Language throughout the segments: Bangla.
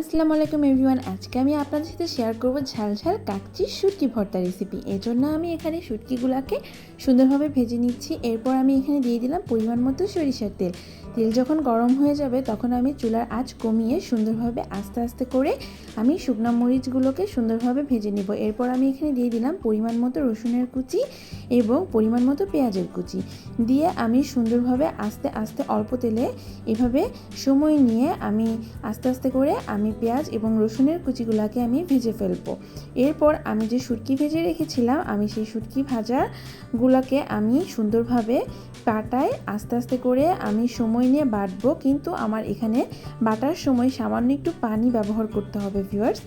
আসসালামু আলাইকুম এভরিওয়ান, আজকে আমি আপনাদের সাথে শেয়ার করব ঝাল ঝাল কাকচি শুটকি ভর্তা রেসিপি এর জন্য আমি এখানে শুটকিগুলোকে সুন্দরভাবে ভেজে নিচ্ছি। এরপর আমি এখানে দিয়ে দিলাম পরিমাণ মতো সরিষার তেল। তেল যখন গরম হয়ে যাবে, তখন আমি চুলার আঁচ কমিয়ে সুন্দরভাবে আস্তে আস্তে করে আমি শুকনো মরিচগুলোকে সুন্দরভাবে ভেজে নিব। এরপর আমি এখানে দিয়ে দিলাম পরিমাণ মতো রসুনের কুচি এবং পরিমাণ মতো পেঁয়াজের কুচি। দিয়ে আমি সুন্দরভাবে আস্তে আস্তে অল্প তেলে এভাবে সময় নিয়ে আমি আস্তে আস্তে করে আমি পেঁয়াজ এবং রসুনের কুচিগুলোকে আমি ভেজে ফেলব। এরপর আমি যে শুটকি ভেজে রেখেছিলাম, আমি সেই শুটকি ভাজাগুলোকে আমি সুন্দরভাবে পাটায় আস্তে আস্তে করে আমি সময় নিয়ে বাটবো, কিন্তু আমার এখানে বাটার সময় সামান্য একটু পানি ব্যবহার করতে হবে ভিউয়ার্স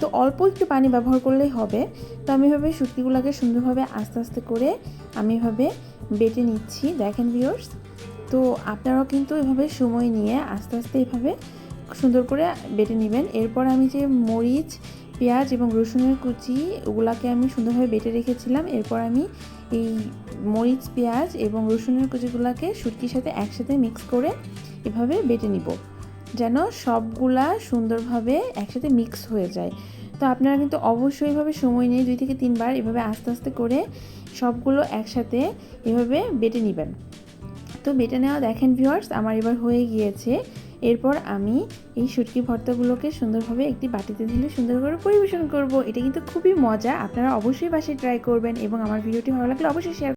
তো অল্প একটু পানি ব্যবহার করলেই হবে। তো আমি এভাবে শুটকিগুলোকে সুন্দরভাবে আস্তে আস্তে করে আমি এভাবে বেটে নিচ্ছি। দেখেন ভিউয়ার্স তো আপনারাও কিন্তু এভাবে সময় নিয়ে আস্তে আস্তে এভাবে সুন্দর করে বেটে নেবেন। এরপর আমি যে মরিচ পেঁয়াজ এবং রসুনের কুচি, ওগুলাকে আমি সুন্দরভাবে বেটে রেখেছিলাম। এরপর আমি এই মরিচ, পেঁয়াজ এবং রসুনের কুচিগুলোকে শুটকির সাথে একসাথে মিক্স করে এভাবে বেটে নিব, যেন সবগুলা সুন্দরভাবে একসাথে মিক্স হয়ে যায়। তো আপনারা কিন্তু অবশ্যই এভাবে সময় নিয়ে দুই থেকে তিনবার এভাবে আস্তে আস্তে করে সবগুলো একসাথে এভাবে বেটে নেবেন। তো বেটে নেওয়া দেখেন ভিউয়ার্স আমার এবার হয়ে গিয়েছে এরপর আমি এই শুটকি ভর্তাগুলোকে সুন্দরভাবে একটি বাটিতে ঢেলে সুন্দর করে পরিবেশন করব। এটা কিন্তু খুবই মজা। আপনারা অবশ্যই বাসায় ট্রাই করবেন এবং আমার ভিডিওটি ভালো লাগলে অবশ্যই শেয়ার